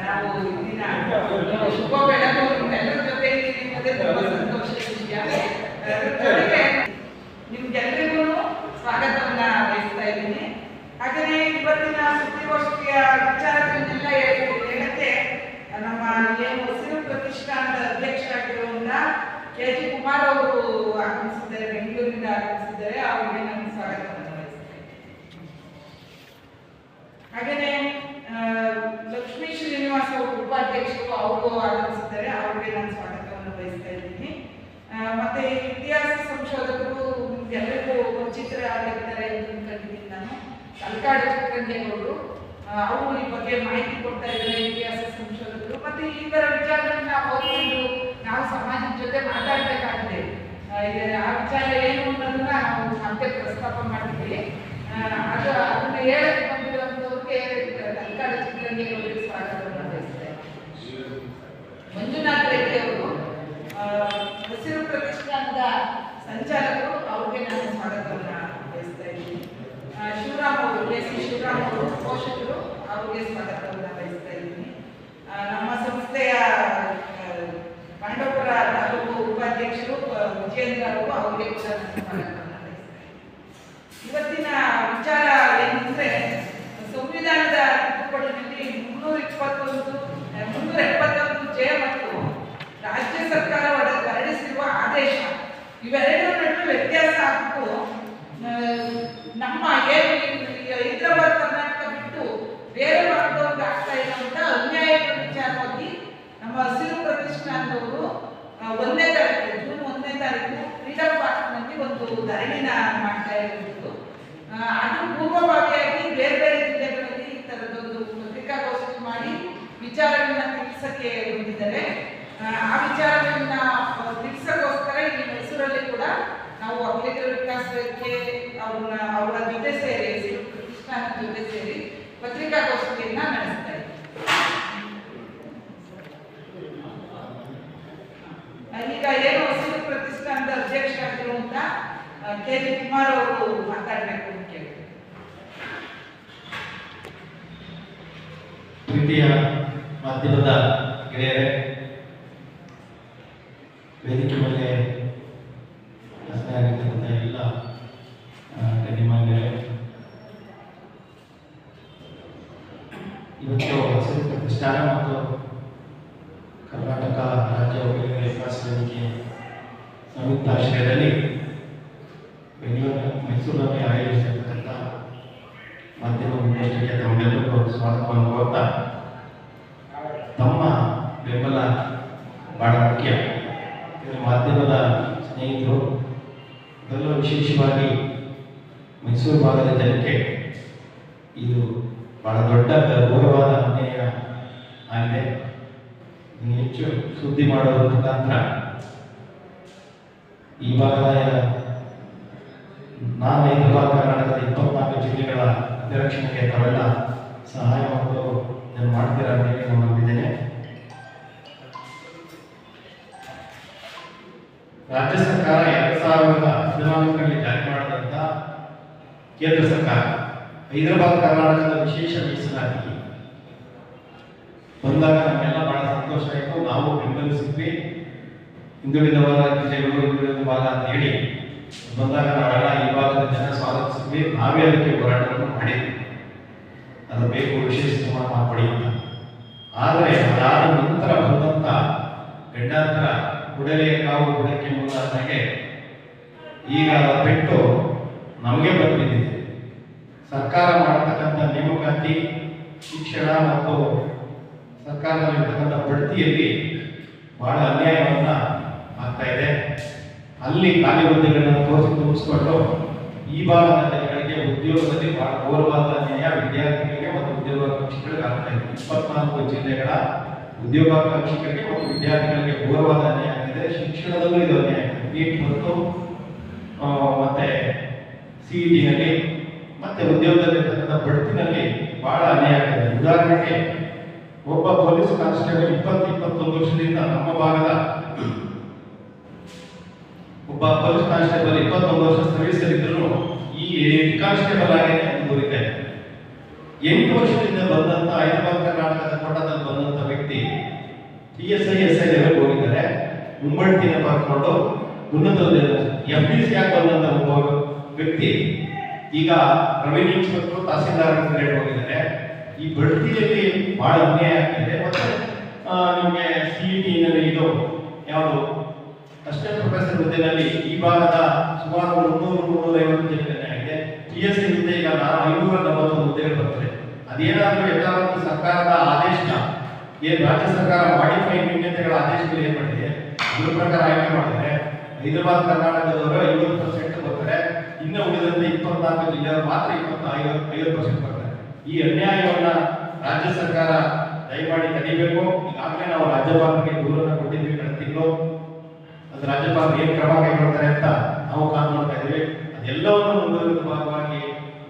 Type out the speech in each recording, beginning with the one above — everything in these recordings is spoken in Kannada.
ನಾವು ಶುಭ ಬೆಳಕು ನಿಮ್ಮೆಲ್ಲರ ಜೊತೆ ಅದ್ರ ಸ್ವಾಗತವನ್ನ ಬಯಸ್ತಾ ಇದ್ದೀನಿ ಹಾಗೆಯೇ ಇವತ್ತಿನ ಸುದ್ದಿಗೋಷ್ಠಿಯ ವಿಚಾರಗಳನ್ನೆಲ್ಲ ಹೇಳಿ- ಹೇಳಕ್ಕೆ ನಮ್ಮ ಏನು ಹಸಿರು ಪ್ರತಿಷ್ಠಾನದ ಅಧ್ಯಕ್ಷರಾಗಿರುವಂತ ಕೆ ಜಿ ಕುಮಾರ್ ಅವರು ಆಗಮಿಸಿದ್ದಾರೆ ಬೆಂಗಳೂರಿನಿಂದ ಆಗಮಿಸಿದ್ದಾರೆ ಅವರಿಗೆ ನಾನು ಸ್ವಾಗತವನ್ನು ಬಯಸ್ತೇನೆ ಲಕ್ಷ್ಮೀ ಶ್ರೀನಿವಾಸ ಅವರು ಉಪಾಧ್ಯಕ್ಷರು ಅವರು ಆಗಮಿಸಿದ್ದಾರೆ ಅವರಿಗೆ ನಾನು ಸ್ವಾಗತವನ್ನು ಬಯಸ್ತಾ ಇದ್ದೀನಿ. ಮತ್ತೆ ಇತಿಹಾಸ ಸಂಶೋಧಕರು ಎಲ್ಲರಿಗೂ ಪರಿಚಿತರಾಗಿದ್ದಾರೆ ಎಂದು ಅನ್ಕೊಂಡಿದ್ದೀನಿ ನಾನು. ತಲಕಾಡು ಚಿಕ್ಕರಂಗೇಗೌಡರು ಅವರು ಈ ಬಗ್ಗೆ ಮಾಹಿತಿ ಕೊಡ್ತಾ ಇದ್ದಾರೆ ಇತಿಹಾಸ ಸಂಶೋಧಕರು. ಮತ್ತೆ ಇದರ ವಿಚಾರಗಳನ್ನ ಓದ್ಕೊಂಡು ನಾವು ಸಮಾಜದ ಜೊತೆ ಮಾತಾಡಬೇಕಾಗಿದೆ. ಆ ವಿಚಾರ ಏನು ಅನ್ನೋದನ್ನ ನಾವು ಮತ್ತೆ ಪ್ರಸ್ತಾಪ ಮಾಡಿದ್ವಿ ಅದು ಅದನ್ನ ಹೇಳಕ್ಕೆ ಬಂದಿರುವಂತವ್ರಿಗೆ ತಲಕಾಡು ಚಿಕ್ಕರಂಗೇಗೌಡರಿಗೆ ಸ್ವಾಗತವನ್ನು ಬಯಸ್ತೇನೆ ಮಂಜುನಾಥ್ ರೆಡ್ಡಿ ಅವರು ಆ, ಹಸಿರು ಪ್ರತಿಷ್ಠಾನದ ಸಂಚಾಲಕರು ಅವ್ರಿಗೆ ನಾನು ಸ್ವಾಗತವನ್ನು ಬಯಸ್ತಾ ಇದ್ದೀನಿ ಶಿವರಾಮ್ ಅವರು, ಎಸ್ ಶಿವರಾಮ್ ಅವರು, ಪೋಷಕರು ಅವ್ರಿಗೆ ಸ್ವಾಗತವನ್ನು ಬಯಸ್ತಾ ಇದ್ದೀನಿ. ನಮ್ಮ ಸಂಸ್ಥೆಯ ಪಾಂಡವಪುರ ತಾಲೂಕು ಉಪಾಧ್ಯಕ್ಷರು ವಿಜೇಂದ್ರ ಅವರು ಅವ್ರಿಗೆ ಕೂಡ ಇವತ್ತಿನ ವಿಚಾರ ಏನಂದ್ರೆ, ಸಂವಿಧಾನದ ತಿದ್ದುಪಡಿಯಲ್ಲಿ ಮುನ್ನೂರ ಇಪ್ಪತ್ತೊಂದು ಮುನ್ನೂರ ಎಪ್ಪತ್ತೊಂದು ಜೆ ಮತ್ತು ರಾಜ್ಯ ಸರ್ಕಾರ ಹೊರ- ಹೊರಡಿಸಿರುವ ಆದೇಶ ಇವೆರಡರ ನಡುವೆ ವ್ಯತ್ಯಾಸ ಆಗ್ಬಿಟ್ಟು ಆ, ನಮ್ಮ ಏನು ಈ ಹೈದರಾಬಾದ್ ಕರ್ನಾಟಕ ಬಿಟ್ಟು ಬೇರೆ ಭಾಗದವ್ರಿಗೆ ಆಗ್ತಾ ಇರುವಂತ ಅನ್ಯಾಯದ ವಿಚಾರವಾಗಿ ನಮ್ಮ ಹಸಿರು ಪ್ರತಿಷ್ಠಾನದವರು ಆ, ಒಂದನೇ ತಾರೀಕು ಜೂನ್ ಒಂದನೇ ತಾರೀಕು ಫ್ರೀಡಂ ಪಾರ್ಕ್ನಲ್ಲಿ ಒಂದು ಧರಣಿನ ಮಾಡ್ತಾ ಇರೋದು ಆ, ಅದ್ರ ಪೂರ್ವಭಾವಿಯಾಗಿ ಬೇರೆ ಬೇರೆ ಜಿಲ್ಲೆಗಳಲ್ಲಿ ಈ ತರದೊಂದು ಪತ್ರಿಕಾಗೋಷ್ಠಿ ಮಾಡಿ ವಿಚಾರಗಳನ್ನ ತಿಳಿಸಕ್ಕೆ ಬಂದಿದ್ದಾರೆ. ಆ, ವಿಚಾರಗಳನ್ನ ತಿಳಿಸಕ್ಕೋಸ್ಕರ ಇಲ್ಲಿ ಮೈಸೂರಲ್ಲಿ ಕೂಡ ನಾವು ಅಭಿವೃದ್ಧಿ ವಿಕಾಸಕ್ಕೆ ಅವ್ರನ್ನ ಅವರ ಜೊತೆ ಸೇರಿ ಕೃಷ್ಣ ಜೊತೆ ಸೇರಿ ಪತ್ರಿಕಾಗೋಷ್ಠಿಯನ್ನ ನಡೆಸ್ತಾ ಈಗ ಏನು ಹಸಿರು ಪ್ರತಿಷ್ಠಾನದ ಅಧ್ಯಕ್ಷರಾಗಿರುವಂತ ಕೆ. ಜಿ. ಕುಮಾರ್ ಅವರು ಮಾತಾಡಬೇಕು ಅಂತ ಕೇಳ್ತೀನಿ. ಪ್ರೀತಿಯ ಮಾಧ್ಯಮದ ಗೆಳೆಯರೇ ವೇದಿಕೆ ಮೇಲೆ ಆಗಿರ್ತಕ್ಕಂಥ ಎಲ್ಲ ಆ, ಗಣ್ಯಮಾನ್ಯರೇ ಇವತ್ತು ಹಸಿರು ಪ್ರತಿಷ್ಠಾನ ಮತ್ತು ಕರ್ನಾಟಕ ರಾಜ್ಯ ಒಕ್ಕಲಿಗರ ವಿಕಾಸ ವೇದಿಕೆ ಸಂಯುಕ್ತಾಶ್ರಯದಲ್ಲಿ ಬೆಂಗಳೂರು ಮೈಸೂರಿನಲ್ಲಿ ಆಯೋಜಿಸಿರ್ತಕ್ಕಂಥ ಮಾಧ್ಯಮ ವಿಮರ್ಶೆಗೆ ತಮ್ಮೆಲ್ಲರಿಗೂ ಸ್ವಾಗತವನ್ನು ಕೋರ್ತಾ ತಮ್ಮ ಬೆಂಬಲ ಬಹಳ ಮುಖ್ಯ. ಮಾಧ್ಯಮದ ಸ್ನೇಹಿತರು. ಅದರಲ್ಲೂ ವಿಶೇಷವಾಗಿ ಮೈಸೂರು ಭಾಗದ ಜನಕ್ಕೆ ಇದು ಬಹಳ ದೊಡ್ಡ ಗೌರವವಾದ ಅನ್ಯಾಯ ಆಗಿದೆ. ಹೆಚ್ಚು ಸುದ್ದಿ ಮಾಡುವ ಮುಖಾಂತರ ಈ ಭಾಗದ ನಾನು ಹೈದರಾಬಾದ್ ಕರ್ನಾಟಕದ ಇಪ್ಪತ್ನಾಲ್ಕು ಜಿಲ್ಲೆಗಳ ಅಭಿರಕ್ಷಣೆಗೆ ತಾವೆಲ್ಲ ಸಹಾಯ ಮಾಡಲು ಇದನ್ನು ಮಾಡ್ತೀರಾ ಅಂತ ಹೇಳಿ ನಂಬಿದ್ದೇನೆ ರಾಜ್ಯ ಸರ್ಕಾರ ಎರಡ್ ಸಾವಿರದ ಹದಿನಾಲ್ಕರಲ್ಲಿ ಜಾರಿ ಮಾಡಿದಂತ ಕೇಂದ್ರ ಸರ್ಕಾರ, ಹೈದರಾಬಾದ್, ಕರ್ನಾಟಕದ ವಿಶೇಷ ಮೀಸಲಾತಿ. ಬಂದಾಗ ನಮಗೆಲ್ಲ ಬಹಳ ಸಂತೋಷ ಆಯಿತು. ನಾವು ಬೆಂಬಲಿಸಿದ್ವಿ. ಹಿಂದುಳಿದ ವರ್ಗ ಜಿಲ್ಲೆಗಳು ಹಿಂದುಳಿದ ಭಾಗ ಅಂತ ಹೇಳಿ ಬಂದಾಗ ನಾವೆಲ್ಲ ಈ ಭಾಗದ ಜನ ಸ್ವಾಗತಿಸಿದ್ವಿ. ನಾವೇ ಅದಕ್ಕೆ ಹೋರಾಟವನ್ನು ಮಾಡಿದ್ವಿ. ಅದು ಬೇಕು, ವಿಶೇಷ ಸಮಾನ ಪಡಿ ಅಂತ. ಆದರೆ ಅದಾದ ನಂತರ ಬಂದಂತ ಗಂಡಾಂತರ ಕುಡಲೇ ಕಾವು ಬುಡಕ್ಕೆ ಮುಂದಾದಾಗೆ ಈಗ ಅದ ಪೆಟ್ಟು ನಮಗೆ ಬಂದಿದೆ. ಸರ್ಕಾರ ಮಾಡತಕ್ಕಂಥ ನೇಮಕಾತಿ, ಶಿಕ್ಷಣ ಮತ್ತು ಸರ್ಕಾರದಲ್ಲಿರ್ತಕ್ಕಂಥ ಬಡ್ತಿಯಲ್ಲಿ ಬಹಳ ಅನ್ಯಾಯವನ್ನ ಆಗ್ತಾ ಇದೆ. ಅಲ್ಲಿ ಖಾಲಿ ಹುದ್ದೆಗಳನ್ನು ತೋರಿಸಿ ತುಂಬಿಸ್ಕೊಂಡು ಈ ಭಾಗದ ಜನಗಳಿಗೆ ಉದ್ಯೋಗದಲ್ಲಿ ಬಹಳ ಗೌರವಾದ ಅನ್ಯಾಯ ವಿದ್ಯಾರ್ಥಿಗಳಿಗೆ ಮತ್ತು ಉದ್ಯೋಗ ಪಕ್ಷಗಳಿಗೆ ಆಗ್ತಾ ಇದೆ ಇಪ್ಪತ್ನಾಲ್ಕು ಜಿಲ್ಲೆಗಳ ಉದ್ಯೋಗಾಕಾಂಕ್ಷಿಗಳಿಗೆ ಮತ್ತು ವಿದ್ಯಾರ್ಥಿಗಳಿಗೆ ಘೋರವಾದ ಅನ್ಯಾಯ ಆಗಿದೆ. ಶಿಕ್ಷಣದಲ್ಲೂ ಇದು ಆಗಿದೆ. ನೀಟ್ ಮತ್ತು ಮತ್ತೆ ಸಿಇಟಿನಲ್ಲಿ ಮತ್ತೆ ಉದ್ಯೋಗದಲ್ಲಿರ್ತಕ್ಕಂಥ ಬಡ್ತಿನಲ್ಲಿ ಬಹಳ ಅನ್ಯಾಯ ಆಗಿದೆ. ಉದಾಹರಣೆಗೆ, ಒಬ್ಬ ಪೊಲೀಸ್ ಕಾನ್ಸ್ಟೇಬಲ್ ಇಪ್ಪತ್ತು ಇಪ್ಪತ್ತೊಂದು ವರ್ಷದಿಂದ ನಮ್ಮ ಭಾಗದ ಒಬ್ಬ ಪೊಲೀಸ್ ಕಾನ್ಸ್ಟೇಬಲ್ ಇಪ್ಪತ್ತೊಂದು ವರ್ಷ ಸರ್ವಿಸ್ ಇದ್ರೂ ಈ ಕಾನ್ಸ್ಟೇಬಲ್ ಆಗಿ ಮುಂದುವರಿತಾರೆ ಎಂಟು ವರ್ಷದಿಂದ ಬಂದಂತ ಹೈದರಾಬಾದ್, ಕರ್ನಾಟಕದ ಕೋಟದಲ್ಲಿ ಬಂದಂತ ವ್ಯಕ್ತಿ P S I S I level ಹೋಗಿದ್ದಾರೆ. ಮುಂಬಡ್ತಿನ ಪಡ್ಕೊಂಡು ಉನ್ನತ ಎಫ್ ಡಿ ಸಿ ಆಗಿ ಬಂದಂತ ಒಬ್ಬ ವ್ಯಕ್ತಿ. ಈಗ ರೆವಿನ್ಯೂ ಇನ್ಸ್ಪೆಕ್ಟರ್ ತಹಸೀಲ್ದಾರ್ ಗ್ರೇಡ್ ಹೋಗಿದ್ದಾರೆ. ಈ ಬಡ್ತಿಯಲ್ಲಿ ಬಹಳ ಅನ್ಯಾಯ ಆಗ್ತಿದೆ. ಮತ್ತೆ ನಿಮಗೆ ಸಿ ನಲ್ಲಿ ಇದು ಯಾವುದು? ಅಷ್ಟೇ ಪ್ರೊಫೆಸರ್ ಹುದ್ದೆನಲ್ಲಿ ಈ ಭಾಗದ ಸುಮಾರು ಮುನ್ನೂರು, ಮುನ್ನೂರೈವತ್ತು ಜನ ಪಿ ಎಸ್ ಸಿ ಹುದ್ದೆ ಈಗ ಐನೂರ ನಲವತ್ತು ಹುದ್ದೆಗಳು ಬರ್ತದೆ ಎಲ್ಲ ಯಥಾವತ್ತು ಸರ್ಕಾರದ ಆದೇಶ ಏನು ರಾಜ್ಯ ಸರ್ಕಾರ ಮಾಡಿಫೈ ನ್ಯೂನ್ಯತೆಗಳ ಆದೇಶಗಳು ಏನು ಮಾಡಿದೆ? ಅದ್ರ ಪ್ರಕಾರ ಆಯ್ಕೆ ಮಾಡಿದ್ರೆ, ಹೈದರಾಬಾದ್, ಕರ್ನಾಟಕದವರು ಐವತ್ತು ಪರ್ಸೆಂಟ್ ಬರ್ತಾರೆ ಇನ್ನು ಉಳಿದಂತೆ ಇಪ್ಪತ್ನಾಲ್ಕು ಜಿಲ್ಲೆಯವರು ಮಾತ್ರ ಇಪ್ಪತ್ತು ಐವತ್ತು ಐವತ್ತು ಪರ್ಸೆಂಟ್ ಬರ್ತಾರೆ ಈ ಅನ್ಯಾಯವನ್ನು ರಾಜ್ಯ ಸರ್ಕಾರ ದಯಮಾಡಿ ತಡಿಬೇಕು. ಈಗಾಗಲೇ ನಾವು ರಾಜ್ಯಪಾಲರಿಗೆ ದೂರನ್ನು ಕೊಟ್ಟಿದ್ವಿ ಕಳೆದ ತಿಂಗಳು. ಅದು ರಾಜ್ಯಪಾಲರು ಏನು ಕ್ರಮ ಕೈಗೊಳ್ತಾರೆ ಅಂತ ನಾವು ಕಾದು ಮಾಡ್ತಾ ಇದ್ದೀವಿ ಅದೆಲ್ಲವನ್ನು ಮುಂದುವರಿದ ಭಾಗವಾಗಿ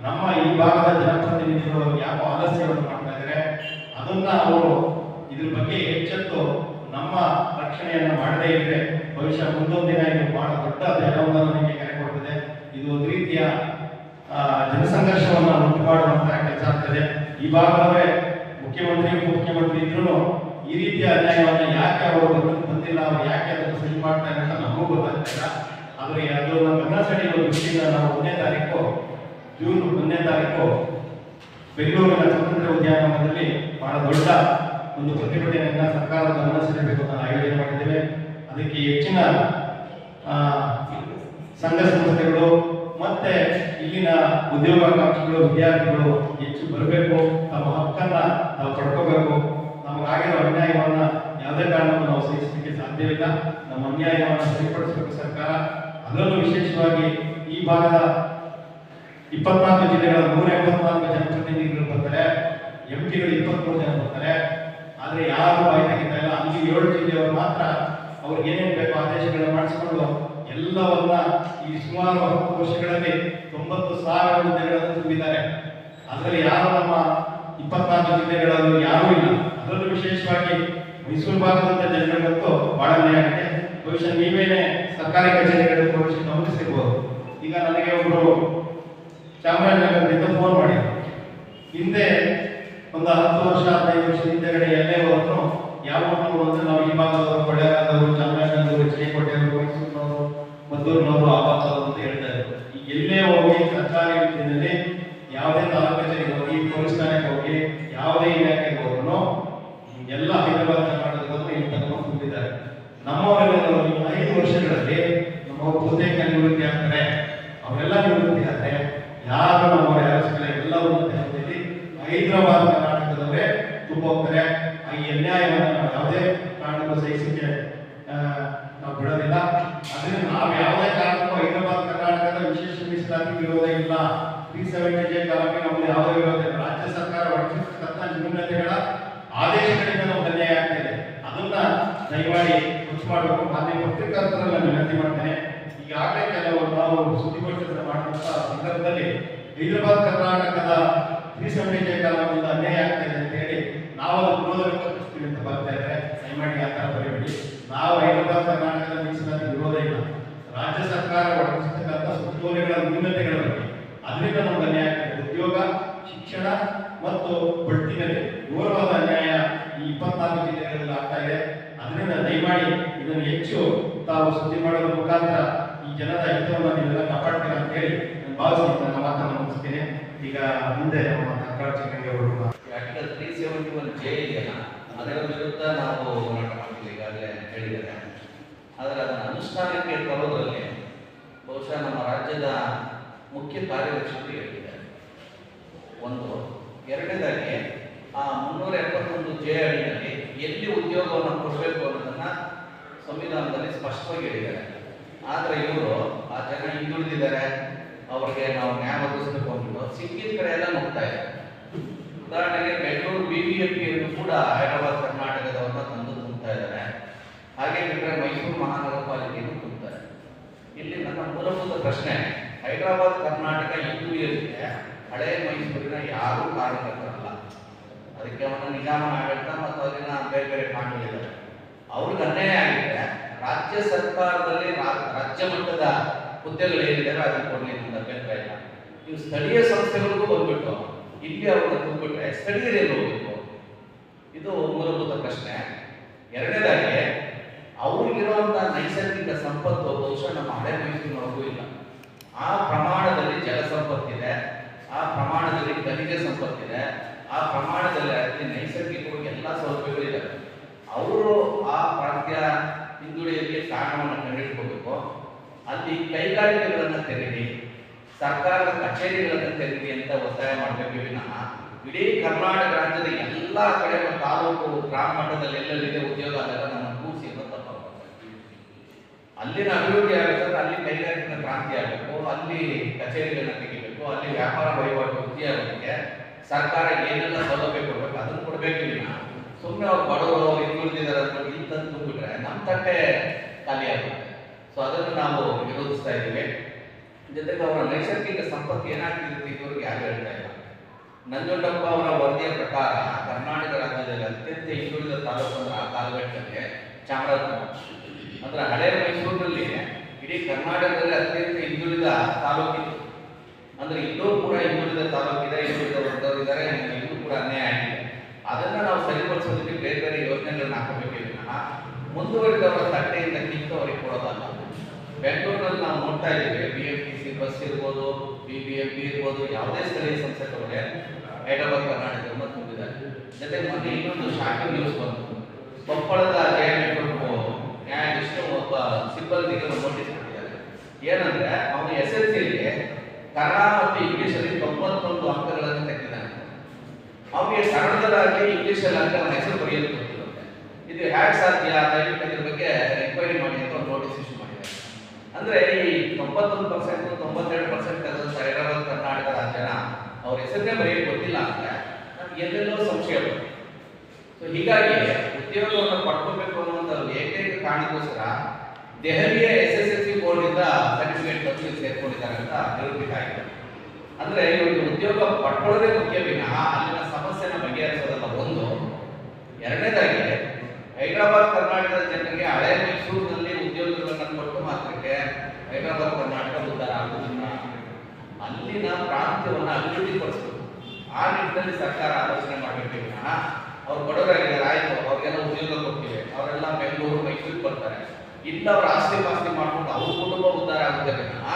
ನಮ್ಮ ಈ ಭಾಗದ ಜನಪ್ರತಿನಿಧಿಗಳು ಯಾವ ಆಲಸ್ಯವನ್ನು ಮಾಡ್ತಾ ಇದ್ದಾರೆ ಅದನ್ನ ಅವರು ಇದ್ರ ಬಗ್ಗೆ ಎಚ್ಚೆತ್ತು ನಮ್ಮ ರಕ್ಷಣೆಯನ್ನು ಮಾಡದೇ ಇದ್ರೆ ಭವಿಷ್ಯ ಮುಂದೊಂದು ದಿನ ಇದು ಬಹಳ ದೊಡ್ಡ ಜನವೊಂದನಿಗೆ ಕರೆ ಕೊಡ್ತದೆ. ಇದು ಒಂದು ರೀತಿಯ ಜನಸಂಘರ್ಷವನ್ನು ಉಂಟು ಮಾಡುವಂತಹ ಕೆಲಸ ಆಗ್ತದೆ. ಈ ಭಾಗದವರೇ ಮುಖ್ಯಮಂತ್ರಿ ಉಪಮುಖ್ಯಮಂತ್ರಿ ಇದ್ರು ಈ ರೀತಿಯ ಅನ್ಯಾಯವನ್ನು ಯಾಕೆ ಅವರು ಬಂದಿಲ್ಲ, ಅವರು ಯಾಕೆ ಅದನ್ನು ಸರಿ ಮಾಡ್ತಾರೆ ಅಂತ ನಮಗೂ ಗೊತ್ತಾಗ್ತಿಲ್ಲ ಆದ್ರೆ ಅದು ನಮ್ಮ ಗಮನ ಸೆಳೆಯುವ ದೃಷ್ಟಿಯಿಂದ ನಾವು ಒಂದನೇ ತಾರೀಕು, ಜೂನ್ ಒಂದನೇ ತಾರೀಕು ಬೆಂಗಳೂರಿನ ಸ್ವತಂತ್ರ ಉದ್ಯಾನವನದಲ್ಲಿ ಬಹಳ ದೊಡ್ಡ ಒಂದು ಪ್ರತಿಭಟನೆಯನ್ನು ಸರ್ಕಾರದ ಗಮನ ಸೆಳೆಯಬೇಕು ಅಂತ ಆಯೋಜನೆ ಮಾಡಿದ್ದೇವೆ. ಅದಕ್ಕೆ ಹೆಚ್ಚಿನ ಸಂಘ ಸಂಸ್ಥೆಗಳು ಮತ್ತೆ ಇಲ್ಲಿನ ಉದ್ಯೋಗಾಕಾಂಕ್ಷಿಗಳು, ವಿದ್ಯಾರ್ಥಿಗಳು ಹೆಚ್ಚು ಬರಬೇಕು. ತಮ್ಮ ಹಕ್ಕನ್ನ ನಾವು ಪಡ್ಕೋಬೇಕು. ನಮಗಾಗಿರೋ ಅನ್ಯಾಯವನ್ನ ಯಾವುದೇ ಕಾರಣಕ್ಕೂ ನಾವು ಸಹಿಸಲಿಕ್ಕೆ ಸಾಧ್ಯವಿಲ್ಲ. ನಮ್ಮ ಅನ್ಯಾಯವನ್ನು ಸರಿಪಡಿಸಬೇಕು ಸರ್ಕಾರ. ಅದರಲ್ಲೂ ವಿಶೇಷವಾಗಿ ಈ ಭಾಗದ ಇಪ್ಪತ್ನಾಲ್ಕು ಜಿಲ್ಲೆಗಳ ನೂರ ಎಂಬತ್ನಾಲ್ಕು ಜನಪ್ರತಿನಿಧಿಗಳು ಬರ್ತಾರೆ. ಎಂ ಪಿಗಳು ಇಪ್ಪತ್ಮೂರು ಜನ ಬರ್ತಾರೆ. ಆದರೆ ಯಾರು ಬಾಯಿ ತೆಗಿತಾ ಇಲ್ಲ ಅಲ್ಲಿ ಏಳು ಜಿಲ್ಲೆಯವರು ಮಾತ್ರ ಅವ್ರಿಗೆ ಏನೇನು ಬೇಕೋ ಆದೇಶಗಳನ್ನ ಮಾಡಿಸಿಕೊಂಡು ಎಲ್ಲವನ್ನ ಈ ಸುಮಾರು ಹತ್ತು ವರ್ಷಗಳಲ್ಲಿ ತೊಂಬತ್ತು ಸಾವಿರ ಹುದ್ದೆಗಳನ್ನು ತುಂಬಿದ್ದಾರೆ. ಅದರಲ್ಲಿ ಯಾರು ನಮ್ಮ ಇಪ್ಪತ್ನಾಲ್ಕು ಜಿಲ್ಲೆಗಳಲ್ಲೂ ಯಾರೂ ಇಲ್ಲ. ಅದರಲ್ಲೂ ವಿಶೇಷವಾಗಿ ಮೈಸೂರು ಭಾಗದಂತ ಜನರಿಗಂತೂ ಬಹಳ ಬಹುಶಃ ನೀವೇನೆ ಸರ್ಕಾರಿ ಕಚೇರಿಗಳಲ್ಲಿ ಬಹುಶಃ ಗಮನಿಸಿರ್ಬೋದು ಈಗ ನನಗೆ ಒಬ್ರು ಚಾಮರಾಜನಗರದಿಂದ ಫೋನ್ ಮಾಡಿ ಹಿಂದೆ ಒಂದು ಹತ್ತು ವರ್ಷ, ಹದಿನೈದು ವರ್ಷ ಹಿಂದೆಗಡೆ ಎಲ್ಲೇ ಹೋದ್ರು. ಯಾವ ಅಂದ್ರೆ ನಾವು ಈ ಭಾಗದವರು ಕೊಳ್ಳೇಗಾಲದವರು ಚಾಮರಾಜನಗರದವರು ಚಿಕ್ಕಕೋಟೆಯವರು ಮೈಸೂರಿನವರು ಮದ್ದೂರಿನವರು ಆ ಭಾಗದವರು ಅಂತ ಹೇಳ್ತಾ ಇದ್ರು. ಎಲ್ಲೇ ಹೋಗಿ ಸರ್ಕಾರಿ ರೀತಿಯಲ್ಲಿ ಯಾವುದೇ ತಾಲೂಕು ಕಚೇರಿಗೆ ಹೋಗಿ ಪೊಲೀಸ್ ಠಾಣೆಗೆ ಹೋಗಿ ಯಾವುದೇ ಇಲಾಖೆಗೆ ಹೋದ್ರು ಎಲ್ಲ ಹೈದರಾಬಾದ್ ಕರ್ನಾಟಕದವರು ಇಲ್ಲಿ ತಗೊಂಡು ತುಂಬಿದ್ದಾರೆ ನಮ್ಮವರೆಲ್ಲ ಐದು ವರ್ಷಗಳಲ್ಲಿ ನಮ್ಮ ಬಹುತೇಕ ನಿವೃತ್ತಿ ಆಗ್ತಾರೆ ಅವರೆಲ್ಲ ನಿವೃತ್ತಿ ಆದ್ರೆ ಯಾರು ನಮ್ಮವರು ಯಾರು ಸಿಗಲ್ಲ ಎಲ್ಲ ಉನ್ನತ ಹಂತದಲ್ಲಿ ಹೈದರಾಬಾದ್ ಕರ್ನಾಟಕದವರೇ ತುಂಬ ಹೋಗ್ತಾರೆ. ಆ ಈ ಅನ್ಯಾಯವನ್ನು ಯಾವುದೇ ಕಾರಣಕ್ಕೂ ಸಹಿಸಲಿಕ್ಕೆ ನಾವು ಬಿಡೋದಿಲ್ಲ. ಅದರಿಂದ ನಾವು ಯಾವುದೇ ಕಾರಣಕ್ಕೂ ಹೈದರಾಬಾದ್ ಕರ್ನಾಟಕದ ವಿಶೇಷ ಮೀಸಲಾತಿ ವಿರೋಧ ಇಲ್ಲ. ತ್ರೀ ಸೆವೆಂಟಿ ಜೆ ಕಾಲಕ್ಕೆ ನಮ್ದು ಯಾವುದೇ ವಿರೋಧ ಇಲ್ಲ. ರಾಜ್ಯ ಸರ್ಕಾರ ಹೊರಡಿಸಿರ್ತಕ್ಕಂಥ ನ್ಯೂನತೆಗಳ ಆದೇಶಗಳಿಂದ ನಾವು ಅನ್ಯಾಯ ಆಗ್ತಿದೆ. ಅದನ್ನ ದಯಮಾಡಿ ಖರ್ಚು ಮಾಡಬೇಕು. ಅಲ್ಲಿ ಪತ್ರಿಕಾರ್ತರಲ್ಲಿ ನಾನು ವಿನಂತಿ ಮಾಡ್ತೇನೆ. ಈಗಾಗಲೇ ಕೆಲವರು ನಾವು ಸುದ್ದಿಗೋಷ್ಠಿ ಮಾಡುವಂತಹ ಸಂದರ್ಭದಲ್ಲಿ ಹೈದರಾಬಾದ್ ಕರ್ನಾಟಕದ ಜೆ ಕಾಲದಿಂದ ಅನ್ಯಾಯ ಆಗ್ತಿದೆ ಅಂತ ಹೇಳಿ ನಾವು ಅದು ವಿರೋಧ ವ್ಯಕ್ತಪಡಿಸ್ತೀವಿ ಅಂತ ಬರ್ತಾ ಇದ್ರೆ ದಯಮಾಡಿ ಆ ಥರ ಬರೀಬೇಡಿ. ನಾವು ಹೈದರಾಬಾದ್ ಕರ್ನಾಟಕದ ಮೀಸಲ ವಿರೋಧ ಇಲ್ಲ. ರಾಜ್ಯ ಸರ್ಕಾರ ಹೊರಡಿಸತಕ್ಕಂಥ ಸುತ್ತೋಲೆಗಳ ನ್ಯೂನತೆಗಳ ಬಗ್ಗೆ. ಅದರಿಂದ ನಮ್ಗೆ ಅನ್ಯಾಯ ಆಗ್ತದೆ. ಉದ್ಯೋಗ, ಶಿಕ್ಷಣ ಮತ್ತು ಬಡ್ತಿನಲ್ಲಿ ಘೋರವಾದ ಅನ್ಯಾಯ ಈ ಇಪ್ಪತ್ನಾಲ್ಕು ಜಿಲ್ಲೆಗಳಲ್ಲಿ ಆಗ್ತಾ ಇದೆ. ಅದರಿಂದ ದಯಮಾಡಿ ಇದನ್ನು ಹೆಚ್ಚು ತಾವು ಸುದ್ದಿ ಮಾಡುವ ಮುಖಾಂತರ ಈ ಜನರ ಹಿತವನ್ನು ನೀವೆಲ್ಲ ಕಾಪಾಡ್ತೀರ ಅಂತ ಹೇಳಿ ಭಾವಿಸಿ ನನ್ನ ಮಾತನ್ನು ಮುಗಿಸ್ತೇನೆ. ಈಗ ಮುಂದೆ ನಮ್ಮ ತಕ್ರಾರ್ ಚಿಕ್ಕಂಗೆ ಅವರು article three seventy one J ಇದೆಯಲ್ಲ, ಅದರ ವಿರುದ್ಧ ನಾವು ಹೋರಾಟ ಮಾಡ್ತೀವಿ ಈಗಾಗಲೇ ಹೇಳಿದ್ದಾರೆ. ಆದರೆ ಅದನ್ನು ಅನುಷ್ಠಾನಕ್ಕೆ ತರೋದ್ರಲ್ಲಿ ಬಹುಶಃ ನಮ್ಮ ರಾಜ್ಯದ ಮುಖ್ಯ ಕಾರ್ಯದರ್ಶಿಗಳು ಹೇಳಿದ್ದಾರೆ. ಒಂದು, ಎರಡನೇದಾಗಿ ಆ ಮುನ್ನೂರ ಎಪ್ಪತ್ತೊಂದು ಜೆ ಅಡಿಯಲ್ಲಿ ಎಲ್ಲಿ ಉದ್ಯೋಗವನ್ನು ಕೊಡಬೇಕು ಅನ್ನೋದನ್ನು ಸಂವಿಧಾನದಲ್ಲಿ ಸ್ಪಷ್ಟವಾಗಿ ಹೇಳಿದ್ದಾರೆ. ಆದರೆ ಇವರು ಆ ಜನ ಹಿಂದುಳಿದಿದ್ದಾರೆ. ಅವ್ರಿಗೆ ನಾವು ನ್ಯಾಯ ಒದಗಿಸ್ಬೇಕು ಸಿಕ್ಕಿದ ಕಡೆ ಎಲ್ಲ ನೋಡ್ತಾ ಇದೆ. ಉದಾಹರಣೆಗೆ ಬೆಂಗಳೂರು ಪಿಯನ್ನು ಕೂಡ ಹೈದರಾಬಾದ್ ಕರ್ನಾಟಕದವನ್ನ ಮೈಸೂರು ಮಹಾನಗರ ಪಾಲಿಕೆಯನ್ನು ತುಂಬ್ತಾರೆ ಇಲ್ಲಿ ನನ್ನ ಮೂಲಭೂತ ಪ್ರಶ್ನೆ, ಹೈದರಾಬಾದ್, ಕರ್ನಾಟಕ ಹಿಂದುಳಿಯೋದಕ್ಕೆ ಹಳೆ ಮೈಸೂರಿನ ಯಾರೂ ಕಾರ್ಯಕರ್ತರಲ್ಲ. ಅದಕ್ಕೆ ಅವನ ನಿಜಾಮ ಆಡಳಿತ ಮತ್ತು ಅದನ್ನ ಬೇರೆ ಬೇರೆ ಕಾಣಿದ್ದಾರೆ ಅವ್ರಿಗೆ ಅನ್ಯಾಯ ಆಗಿದೆ. ರಾಜ್ಯ ಸರ್ಕಾರದಲ್ಲಿ ರಾಜ್ಯ ಮಟ್ಟದ ಹುದ್ದೆಗಳು ಏನಿದ್ದಾವೆ ಅದನ್ನು ಕೊಡಲಿ ಅಭ್ಯಂತರ ಇಲ್ಲ. ನೀವು ಸ್ಥಳೀಯ ಸಂಸ್ಥೆಗಳಿಗೂ ಬಂದ್ಬಿಟ್ಟು ಇಲ್ಲಿ ಅವ್ರನ್ನ ತುಂಬಿಟ್ರೆ ಸ್ಥಳೀಯರೇನು ಹೋಗಬೇಕು? ಇದು ಮೂಲಭೂತ ಪ್ರಶ್ನೆ. ಎರಡನೇದಾಗಿ ಅವ್ರಿಗಿರುವಂತಹ ನೈಸರ್ಗಿಕ ಸಂಪತ್ತು ಬಹುಶಃ ನಮ್ಮ ಹಳೆ ಮೈಸೂರಿನೊಳಗೂ ಇಲ್ಲ. ಆ ಪ್ರಮಾಣದಲ್ಲಿ ಜಲ ಸಂಪತ್ತಿದೆ, ಆ ಪ್ರಮಾಣದಲ್ಲಿ ಖನಿಜ ಸಂಪತ್ತಿದೆ, ಆ ಪ್ರಮಾಣದಲ್ಲಿ ಅಲ್ಲಿ ನೈಸರ್ಗಿಕವಾಗಿ ಎಲ್ಲ ಸೌಲಭ್ಯಗಳಿದ್ದಾವೆ ಅವರು ಆ ಪ್ರಾಂತ್ಯ ಹಿಂದುಳಿಯಲಿಕ್ಕೆ ಕಾರಣವನ್ನು ಕಂಡುಹಿಡ್ಕೋಬೇಕು ಅಲ್ಲಿ ಕೈಗಾರಿಕೆಗಳನ್ನು ತೆರೀರಿ ಸರ್ಕಾರದ ಕಚೇರಿಗಳನ್ನು ತೆರೀರಿ ಅಂತ ಒತ್ತಾಯ ಮಾಡಬೇಕು ವಿನಃ ಇಡೀ ಕರ್ನಾಟಕ ರಾಜ್ಯದ ಎಲ್ಲ ಕಡೆ ತಾಲೂಕು, ಗ್ರಾಮ ಮಟ್ಟದಲ್ಲಿ ಎಲ್ಲೆಲ್ಲಿದೆ ಉದ್ಯೋಗ ಅಂತ ತಪ್ಪಾಗುತ್ತೆ ಅಲ್ಲಿನ ಅಭಿವೃದ್ಧಿ ಆಗಬೇಕಂದ್ರೆ ಅಲ್ಲಿ ಕೈಗಾರಿಕೆ ಕ್ರಾಂತಿ ಆಗಬೇಕು, ಅಲ್ಲಿ ಕಚೇರಿಗಳನ್ನ ತೆಗಿಬೇಕು, ಅಲ್ಲಿ ವ್ಯಾಪಾರ ವಹಿವಾಟು ವೃದ್ಧಿ ಆಗೋದಕ್ಕೆ ಸರ್ಕಾರ ಏನೆಲ್ಲ ಸೌಲಭ್ಯ ಕೊಡ್ಬೇಕು ಅದನ್ನು ಕೊಡಬೇಕು ವಿನಃ ಸುಮ್ಮನೆ ಅವ್ರು ಬಡವರು ಹಿಂದುಳಿದಿದ್ದಾರೆ ಅಂತ ತುಂಬಿಟ್ರೆ ನಮ್ಮ ತಟ್ಟೆ ಖಾಲಿ ಆಗುತ್ತೆ. ಸೊ ಅದನ್ನು ನಾವು ವಿರೋಧಿಸ್ತಾ ಇದ್ದೀವಿ. ಜೊತೆಗೆ ಅವರ ನೈಸರ್ಗಿಕ ಸಂಪತ್ತು ಏನಾಗ್ತಿರುತ್ತೆ ಇದುವರೆಗೆ ಯಾರು ಹೇಳ್ತಾ ಇಲ್ಲ. ನಂಜುಂಡಪ್ಪ ಅವರ ವರದಿಯ ಪ್ರಕಾರ ಕರ್ನಾಟಕ ರಾಜ್ಯದಲ್ಲಿ ಅತ್ಯಂತ ಹಿಂದುಳಿದ ತಾಲೂಕು ಅಂದ್ರೆ ಆ ಕಾಲಘಟ್ಟದಲ್ಲಿ ಚಾಮರಾಜನಗರ. ಅಂದ್ರೆ ಹಳೆ ಮೈಸೂರಿನಲ್ಲಿ ಇಡೀ ಕರ್ನಾಟಕದಲ್ಲಿ ಅತ್ಯಂತ ಹಿಂದುಳಿದ ತಾಲೂಕಿತ್ತು ಅಂದ್ರೆ ಇನ್ನೂ ಕೂಡ ಹಿಂದುಳಿದ ತಾಲೂಕಿದೆ ಹಿಂದುಳಿದ ವರ್ಗದವರು ಇದ್ದಾರೆ ಇನ್ನೂ ಕೂಡ ಅನ್ಯಾಯ ಆಗಿದೆ. ಅದನ್ನ ನಾವು ಸರಿಪಡಿಸೋದಕ್ಕೆ ಬೇರೆ ಬೇರೆ ಯೋಜನೆಗಳನ್ನ ಹಾಕಬೇಕು ಇದನ್ನ. ಮುಂದುವರಿದವರ ತಟ್ಟೆಯಿಂದ ಕಿತ್ತು ಅವರಿಗೆ ಕೊಡೋದಲ್ಲ. ಬೆಂಗಳೂರಿನಲ್ಲಿ ನಾವು ನೋಡ್ತಾ ಇದ್ದೀವಿ. B M T C bus ಇರ್ಬೋದು ಬಿ ಬಿ ಎಂ ಪಿ ಇರ್ಬೋದು, ಯಾವುದೇ ಸ್ಥಳೀಯ ತಗೊಂಡೆ ಹೈದರಾಬಾದ್ ಕರ್ನಾಟಕವನ್ನು ತುಂಬಿದ್ದಾರೆ ಜೊತೆಗೆ ಮೊನ್ನೆ ಇನ್ನೊಂದು ಶಾಕಿಂಗ್ ನ್ಯೂಸ್ ಬಂತು. ಕೊಪ್ಪಳದ ಜಯ ನೆಟ್ವರ್ಕ್ ನ್ಯಾಯಾಧೀಶರು ಒಬ್ಬ ಸಿಬ್ಬಂದಿಗೆ ನೋಟಿಸ್ ಕೊಟ್ಟಿದ್ದಾರೆ. ಏನಂದ್ರೆ, ಅವನು ಎಸ್ ಎಲ್ ಸಿಗೆ ಕನ್ನಡ ಮತ್ತು ಇಂಗ್ಲಿಷಲ್ಲಿ ತೊಂಬತ್ತೊಂದು ಅಂಕಗಳನ್ನು ತೆಗೆದಿದ್ದಾನೆ. ಅವನಿಗೆ ಕನ್ನಡದಲ್ಲಿ ಇಂಗ್ಲಿಷಲ್ಲಿ ಅಂಕ ಹೆಸರು ಬರೆಯಲು ಇದು ಹ್ಯಾಕ್ ಸಾಧ್ಯ ದಯವಿಟ್ಟು ಇದ್ರ ಬಗ್ಗೆ ಎಂಕ್ವೈರಿ ಮಾಡಿ ಅಂತ ಒಂದು ನೋಟಿಸ್ ಇಶ್ಯೂ ಮಾಡಿದ್ದಾರೆ ಅಂದ್ರೆ ಈ ತೊಂಬತ್ತೊಂದು ಪರ್ಸೆಂಟ್ ತೊಂಬತ್ತೆರಡು ಪರ್ಸೆಂಟ್ ತೆಗೆದಂತ ಕರ್ನಾಟಕದ ಕರ್ನಾಟಕ ರಾಜ್ಯನ ಅವ್ರ ಹೆಸರನ್ನೇ ಬರೀ ಗೊತ್ತಿಲ್ಲ ಅಂದ್ರೆ ನಮ್ಗೆ ಎಲ್ಲೆಲ್ಲೋ ಸಂಶಯ ಸೊ ಹೀಗಾಗಿ ಉದ್ಯೋಗವನ್ನು ಪಡ್ಕೋಬೇಕು ಅನ್ನುವಂಥ ಏಕೈಕ ಕಾರಣಕ್ಕೋಸ್ಕರ ದೆಹಲಿಯ S S L C board ಇಂದ ಸರ್ಟಿಫಿಕೇಟ್ ತಂದು ಸೇರ್ಕೊಂಡಿದ್ದಾರೆ ಅಂತ ನಿರೂಪಿತ ಆಗಿದೆ. ಅಂದ್ರೆ ಇವತ್ತು ಉದ್ಯೋಗ ಪಡ್ಕೊಳ್ಳೋದೇ ಮುಖ್ಯ ವಿನಃ ಅಲ್ಲಿನ ಸಮಸ್ಯೆನ ಬಗೆಹರಿಸೋದಲ್ಲ ಒಂದು ಎರಡನೇದಾಗಿ ಹೈದರಾಬಾದ್ ಕರ್ನಾಟಕದ ಜನರಿಗೆ ಹಳೆ ಮೈಸೂರಿನಲ್ಲಿ ಉದ್ಯೋಗಗಳನ್ನು ಕೊಟ್ಟು ಮಾತ್ರಕ್ಕೆ ಹೈದರಾಬಾದ್ ಕರ್ನಾಟಕ ಉದ್ಧಾರ ಆಗುವುದಿಲ್ಲ ಅಲ್ಲಿನ ಪ್ರಾಂತ್ಯವನ್ನು ಅಭಿವೃದ್ಧಿಪಡಿಸಬೇಕು ಆ ನಿಟ್ಟಿನಲ್ಲಿ ಸರ್ಕಾರ ಆಲೋಚನೆ ಮಾಡಬೇಕು ವಿನಃ ಅವ್ರು ಬಡವರಾಗಿದ್ದಾರೆ, ಆಯ್ತು, ಅವ್ರಿಗೆಲ್ಲ ಉದ್ಯೋಗ ಕೊಡ್ತೀವಿ, ಅವರೆಲ್ಲ ಬೆಂಗಳೂರು, ಮೈಸೂರಿಗೆ ಬರ್ತಾರೆ. ಇಲ್ಲ ಅವ್ರ ಆಸ್ತಿ ಪಾಸ್ತಿ ಮಾಡ್ಕೊಂಡು ಅವ್ರ ಕುಟುಂಬ ಉದ್ಧಾರ ಆಗುತ್ತೆ ವಿನಃ